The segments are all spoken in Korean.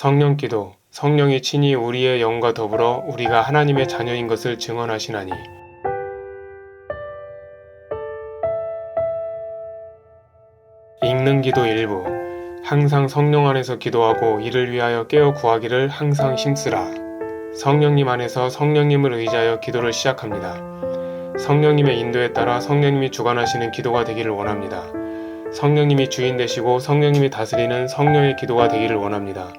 성령 기도 성령이 친히 우리의 영과 더불어 우리가 하나님의 자녀인 것을 증언하시나니 읽는 기도 일부 항상 성령 안에서 기도하고 이를 위하여 깨어 구하기를 항상 힘쓰라. 성령님 안에서 성령님을 의지하여 기도를 시작합니다. 성령님의 인도에 따라 성령님이 주관하시는 기도가 되기를 원합니다. 성령님이 주인 되시고 성령님이 다스리는 성령의 기도가 되기를 원합니다.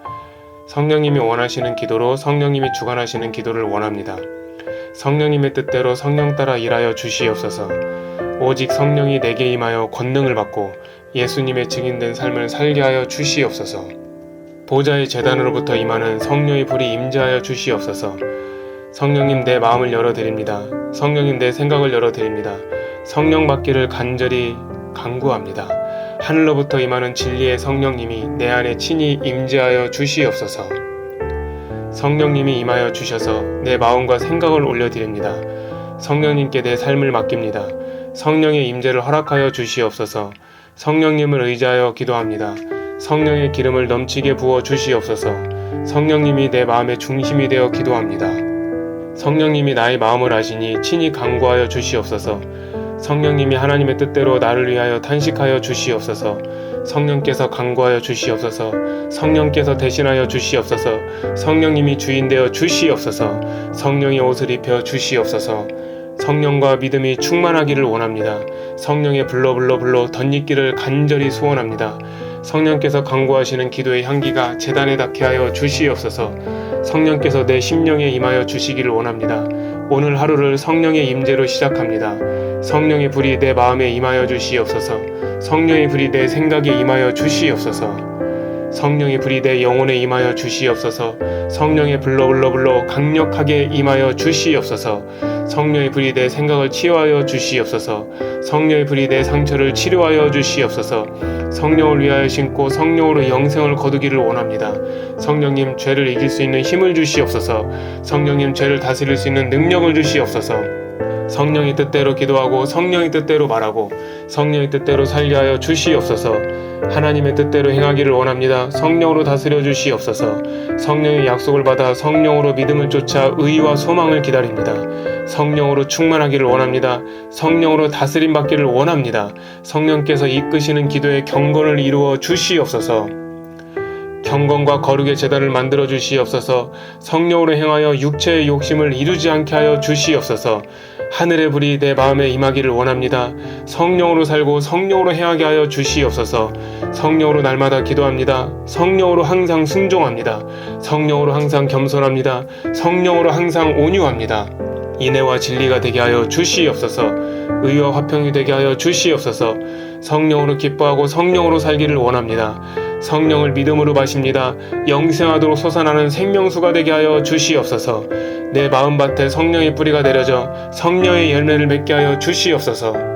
성령님이 원하시는 기도로 성령님이 주관하시는 기도를 원합니다. 성령님의 뜻대로 성령 따라 일하여 주시옵소서. 오직 성령이 내게 임하여 권능을 받고 예수님의 증인된 삶을 살게 하여 주시옵소서. 보좌의 재단으로부터 임하는 성령의 불이 임재하여 주시옵소서. 성령님 내 마음을 열어 드립니다. 성령님 내 생각을 열어 드립니다. 성령 받기를 간절히 간구합니다. 하늘로부터 임하는 진리의 성령님이 내 안에 친히 임재하여 주시옵소서. 성령님이 임하여 주셔서 내 마음과 생각을 올려드립니다. 성령님께 내 삶을 맡깁니다. 성령의 임재를 허락하여 주시옵소서. 성령님을 의지하여 기도합니다. 성령의 기름을 넘치게 부어 주시옵소서. 성령님이 내 마음의 중심이 되어 기도합니다. 성령님이 나의 마음을 아시니 친히 강구하여 주시옵소서. 성령님이 하나님의 뜻대로 나를 위하여 탄식하여 주시옵소서. 성령께서 강구하여 주시옵소서. 성령께서 대신하여 주시옵소서. 성령님이 주인 되어 주시옵소서. 성령의 옷을 입혀 주시옵소서. 성령과 믿음이 충만하기를 원합니다. 성령의 불러 불러 불러 덧입기를 간절히 소원합니다. 성령께서 강구하시는 기도의 향기가 재단에 닿게 하여 주시옵소서. 성령께서 내 심령에 임하여 주시기를 원합니다. 오늘 하루를 성령의 임재로 시작합니다. 성령의 불이 내 마음에 임하여 주시옵소서. 성령의 불이 내 생각에 임하여 주시옵소서. 성령의 불이 내 영혼에 임하여 주시옵소서. 성령의 불러 불러 불러 강력하게 임하여 주시옵소서. 성령의 불이 내 생각을 치유하여 주시옵소서. 성령의 불이 내 상처를 치료하여 주시옵소서. 성령을 위하여 신고 성령으로 영생을 거두기를 원합니다. 성령님 죄를 이길 수 있는 힘을 주시옵소서. 성령님 죄를 다스릴 수 있는 능력을 주시옵소서. 성령의 뜻대로 기도하고 성령의 뜻대로 말하고 성령의 뜻대로 살게 하여 주시옵소서. 하나님의 뜻대로 행하기를 원합니다. 성령으로 다스려 주시옵소서. 성령의 약속을 받아 성령으로 믿음을 쫓아 의와 소망을 기다립니다. 성령으로 충만하기를 원합니다. 성령으로 다스림 받기를 원합니다. 성령께서 이끄시는 기도의 경건을 이루어 주시옵소서. 경건과 거룩의 재단을 만들어 주시옵소서. 성령으로 행하여 육체의 욕심을 이루지 않게 하여 주시옵소서. 하늘의 불이 내 마음에 임하기를 원합니다. 성령으로 살고 성령으로 행하게 하여 주시옵소서. 성령으로 날마다 기도합니다. 성령으로 항상 순종합니다. 성령으로 항상 겸손합니다. 성령으로 항상 온유합니다. 인애와 진리가 되게 하여 주시옵소서. 의와 화평이 되게 하여 주시옵소서. 성령으로 기뻐하고 성령으로 살기를 원합니다. 성령을 믿음으로 마십니다. 영생하도록 솟아나는 생명수가 되게 하여 주시옵소서. 내 마음밭에 성령의 뿌리가 내려져 성령의 열매를 맺게 하여 주시옵소서.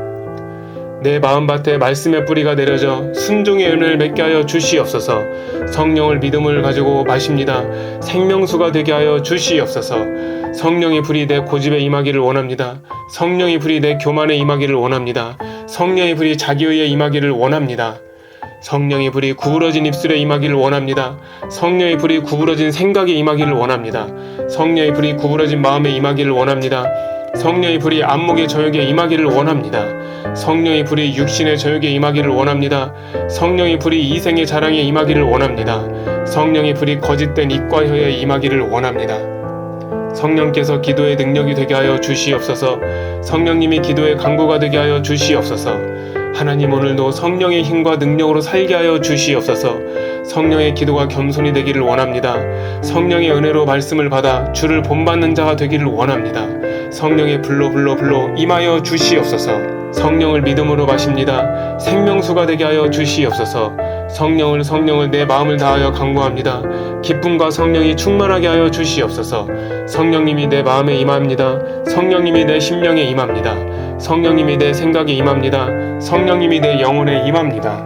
내 마음밭에 말씀의 뿌리가 내려져 순종의 열매를 맺게 하여 주시옵소서. 성령을 믿음을 가지고 마십니다. 생명수가 되게 하여 주시옵소서. 성령의 불이 내 고집에 임하기를 원합니다. 성령의 불이 내 교만에 임하기를 원합니다. 성령의 불이 자기의에 임하기를 원합니다. 성령의 불이 구부러진 입술에 임하기를 원합니다. 성령의 불이 구부러진 생각에 임하기를 원합니다. 성령의 불이 구부러진 마음에 임하기를 원합니다. 성령의 불이 안목의 저녁에 임하기를 원합니다. 성령의 불이 육신의 저녁에 임하기를 원합니다. 성령의 불이 이생의 자랑에 임하기를 원합니다. 성령의 불이 거짓된 입과 혀에 임하기를 원합니다. 성령께서 기도의 능력이 되게 하여 주시옵소서. 성령님이 기도의 강구가 되게 하여 주시옵소서. 하나님 오늘도 성령의 힘과 능력으로 살게 하여 주시옵소서. 성령의 기도가 겸손이 되기를 원합니다. 성령의 은혜로 말씀을 받아 주를 본받는 자가 되기를 원합니다. 성령의 불로 불로 불로 임하여 주시옵소서. 성령을 믿음으로 마십니다. 생명수가 되게 하여 주시옵소서. 성령을 성령을 내 마음을 다하여 강구합니다. 기쁨과 성령이 충만하게 하여 주시옵소서. 성령님이 내 마음에 임합니다. 성령님이 내 심령에 임합니다. 성령님이 내 생각에 임합니다. 성령님이 내 영혼에 임합니다.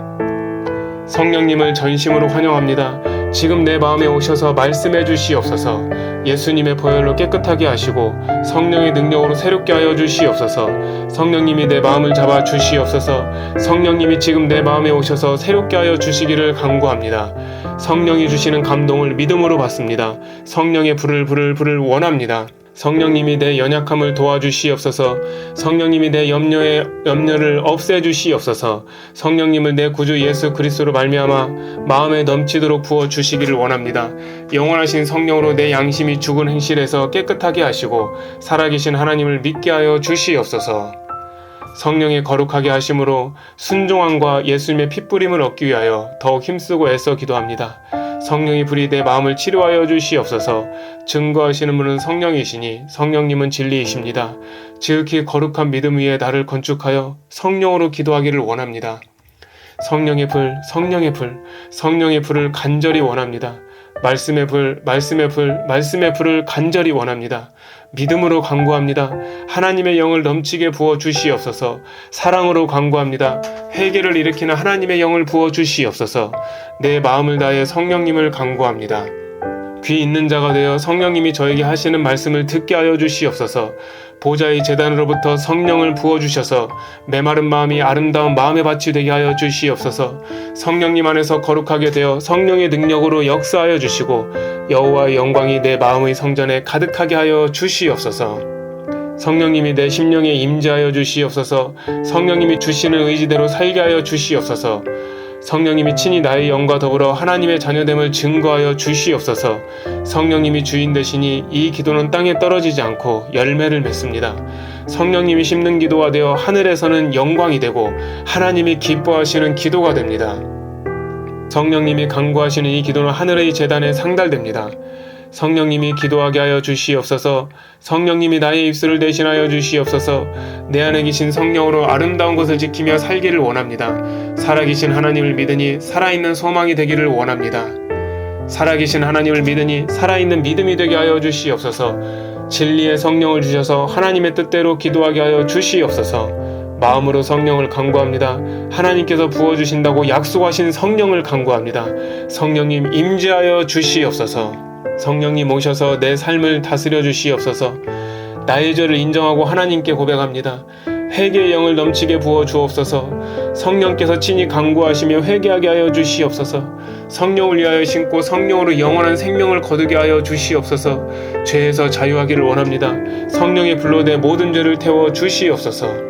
성령님을 전심으로 환영합니다. 지금 내 마음에 오셔서 말씀해 주시옵소서. 예수님의 보혈로 깨끗하게 하시고 성령의 능력으로 새롭게 하여 주시옵소서. 성령님이 내 마음을 잡아 주시옵소서. 성령님이 지금 내 마음에 오셔서 새롭게 하여 주시기를 간구합니다. 성령이 주시는 감동을 믿음으로 받습니다. 성령의 불을 불을 불을 원합니다. 성령님이 내 연약함을 도와주시옵소서. 성령님이 내 염려의 염려를 없애 주시옵소서. 성령님을 내 구주 예수 그리스도로 말미암아 마음에 넘치도록 부어 주시기를 원합니다. 영원하신 성령으로 내 양심이 죽은 행실에서 깨끗하게 하시고 살아계신 하나님을 믿게 하여 주시옵소서. 성령의 거룩하게 하심으로 순종함과 예수님의 핏부림을 얻기 위하여 더욱 힘쓰고 애써 기도합니다. 성령의 불이 내 마음을 치료하여 주시옵소서. 증거하시는 분은 성령이시니 성령님은 진리이십니다. 지극히 거룩한 믿음 위에 나를 건축하여 성령으로 기도하기를 원합니다. 성령의 불, 성령의 불, 성령의 불을 간절히 원합니다. 말씀의 불, 말씀의 불, 말씀의 불을 간절히 원합니다. 믿음으로 간구합니다. 하나님의 영을 넘치게 부어 주시옵소서. 사랑으로 간구합니다. 회개를 일으키는 하나님의 영을 부어 주시옵소서. 내 마음을 다해 성령님을 간구합니다. 귀 있는 자가 되어 성령님이 저에게 하시는 말씀을 듣게 하여 주시옵소서. 보좌의 재단으로부터 성령을 부어 주셔서 메마른 마음이 아름다운 마음의 밭이 되게 하여 주시옵소서. 성령님 안에서 거룩하게 되어 성령의 능력으로 역사하여 주시고 여호와의 영광이 내 마음의 성전에 가득하게 하여 주시옵소서. 성령님이 내 심령에 임재하여 주시옵소서. 성령님이 주시는 의지대로 살게 하여 주시옵소서. 성령님이 친히 나의 영과 더불어 하나님의 자녀됨을 증거하여 주시옵소서. 성령님이 주인 되시니 이 기도는 땅에 떨어지지 않고 열매를 맺습니다. 성령님이 심는 기도가 되어 하늘에서는 영광이 되고 하나님이 기뻐하시는 기도가 됩니다. 성령님이 강구하시는 이 기도는 하늘의 재단에 상달됩니다. 성령님이 기도하게 하여 주시옵소서. 성령님이 나의 입술을 대신하여 주시옵소서. 내 안에 계신 성령으로 아름다운 것을 지키며 살기를 원합니다. 살아계신 하나님을 믿으니 살아있는 소망이 되기를 원합니다. 살아계신 하나님을 믿으니 살아있는 믿음이 되게 하여 주시옵소서. 진리의 성령을 주셔서 하나님의 뜻대로 기도하게 하여 주시옵소서. 마음으로 성령을 간구합니다. 하나님께서 부어주신다고 약속하신 성령을 간구합니다. 성령님 임재하여 주시옵소서. 성령님 오셔서 내 삶을 다스려 주시옵소서. 나의 죄를 인정하고 하나님께 고백합니다. 회개의 영을 넘치게 부어 주옵소서. 성령께서 친히 강구하시며 회개하게 하여 주시옵소서. 성령을 위하여 신고 성령으로 영원한 생명을 거두게 하여 주시옵소서. 죄에서 자유하기를 원합니다. 성령의 불로 내 모든 죄를 태워 주시옵소서.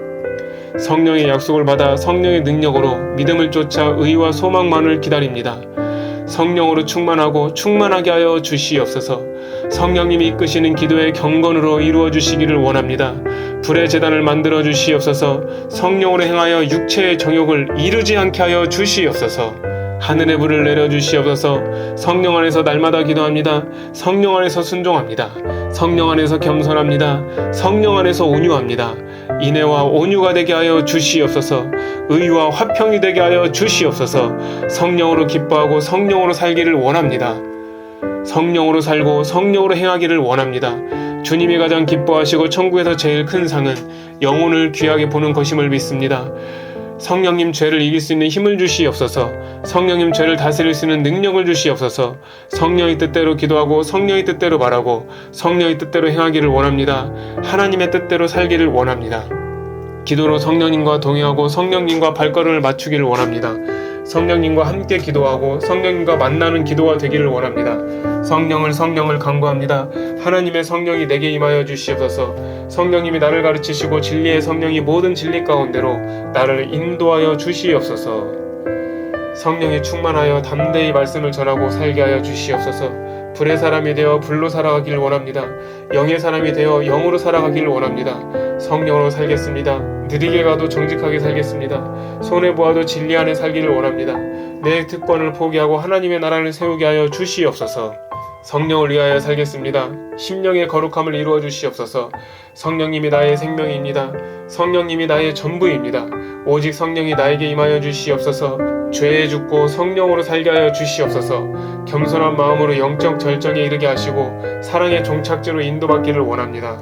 성령의 약속을 받아 성령의 능력으로 믿음을 쫓아 의와 소망만을 기다립니다. 성령으로 충만하고 충만하게 하여 주시옵소서. 성령님이 이끄시는 기도의 경건으로 이루어 주시기를 원합니다. 불의 재단을 만들어 주시옵소서. 성령으로 행하여 육체의 정욕을 이루지 않게 하여 주시옵소서. 하늘의 불을 내려 주시옵소서. 성령 안에서 날마다 기도합니다. 성령 안에서 순종합니다. 성령 안에서 겸손합니다. 성령 안에서 온유합니다. 인애와 온유가 되게 하여 주시옵소서. 의와 화평이 되게 하여 주시옵소서. 성령으로 기뻐하고 성령으로 살기를 원합니다. 성령으로 살고 성령으로 행하기를 원합니다. 주님이 가장 기뻐하시고 천국에서 제일 큰 상은 영혼을 귀하게 보는 것임을 믿습니다. 성령님 죄를 이길 수 있는 힘을 주시옵소서. 성령님 죄를 다스릴 수 있는 능력을 주시옵소서. 성령의 뜻대로 기도하고 성령의 뜻대로 말하고 성령의 뜻대로 행하기를 원합니다. 하나님의 뜻대로 살기를 원합니다. 기도로 성령님과 동행하고 성령님과 발걸음을 맞추기를 원합니다. 성령님과 함께 기도하고 성령님과 만나는 기도가 되기를 원합니다. 성령을 성령을 간구합니다. 하나님의 성령이 내게 임하여 주시옵소서. 성령님이 나를 가르치시고 진리의 성령이 모든 진리 가운데로 나를 인도하여 주시옵소서. 성령이 충만하여 담대히 말씀을 전하고 살게 하여 주시옵소서. 불의 사람이 되어 불로 살아가기를 원합니다. 영의 사람이 되어 영으로 살아가기를 원합니다. 성령으로 살겠습니다. 느리게 가도 정직하게 살겠습니다. 손해 보아도 진리 안에 살기를 원합니다. 내 특권을 포기하고 하나님의 나라를 세우게 하여 주시옵소서. 성령을 위하여 살겠습니다. 심령의 거룩함을 이루어 주시옵소서. 성령님이 나의 생명입니다. 성령님이 나의 전부입니다. 오직 성령이 나에게 임하여 주시옵소서. 죄에 죽고 성령으로 살게 하여 주시옵소서. 겸손한 마음으로 영적 절정에 이르게 하시고 사랑의 종착지로 인도받기를 원합니다.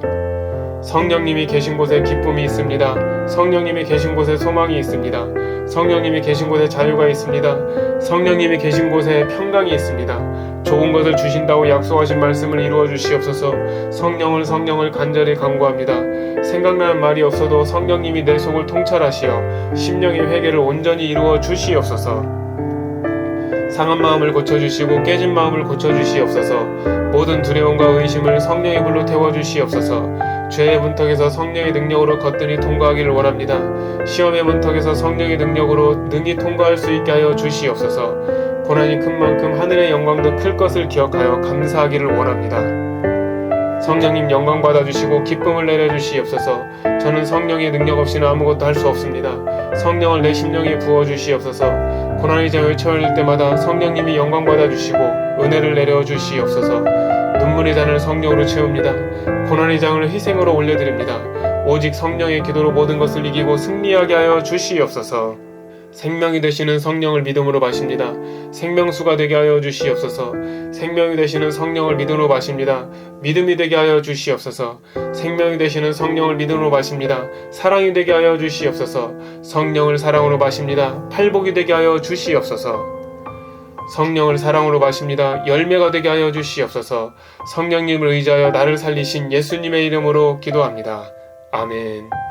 성령님이 계신 곳에 기쁨이 있습니다. 성령님이 계신 곳에 소망이 있습니다. 성령님이 계신 곳에 자유가 있습니다. 성령님이 계신 곳에 평강이 있습니다. 좋은 것을 주신다고 약속하신 말씀을 이루어 주시옵소서. 성령을 성령을 간절히 간구합니다. 생각나는 말이 없어도 성령님이 내 속을 통찰하시어 심령의 회개를 온전히 이루어 주시옵소서. 상한 마음을 고쳐주시고 깨진 마음을 고쳐주시옵소서 모든 두려움과 의심을 성령의 불로 태워주시옵소서 죄의 문턱에서 성령의 능력으로 거뜬히 통과하기를 원합니다. 시험의 문턱에서 성령의 능력으로 능히 통과할 수 있게 하여 주시옵소서. 고난이 큰 만큼 하늘의 영광도 클 것을 기억하여 감사하기를 원합니다. 성령님 영광 받아주시고 기쁨을 내려주시옵소서. 저는 성령의 능력 없이는 아무것도 할 수 없습니다. 성령을 내 심령에 부어주시옵소서. 고난의 장을 처할 때마다 성령님이 영광 받아주시고 은혜를 내려주시옵소서 눈물의 잔을 성령으로 채웁니다. 고난의 장을 희생으로 올려드립니다. 오직 성령의 기도로 모든 것을 이기고 승리하게 하여 주시옵소서. 생명이 되시는 성령을 믿음으로 마십니다. 생명수가 되게 하여 주시옵소서. 생명이 되시는 성령을 믿음으로 마십니다. 믿음이 되게 하여 주시옵소서. 생명이 되시는 성령을 믿음으로 마십니다. 사랑이 되게 하여 주시옵소서. 성령을 사랑으로 마십니다. 팔복이 되게 하여 주시옵소서 성령을 사랑으로 마십니다. 열매가 되게 하여 주시옵소서. 성령님을 의지하여 나를 살리신 예수님의 이름으로 기도합니다. 아멘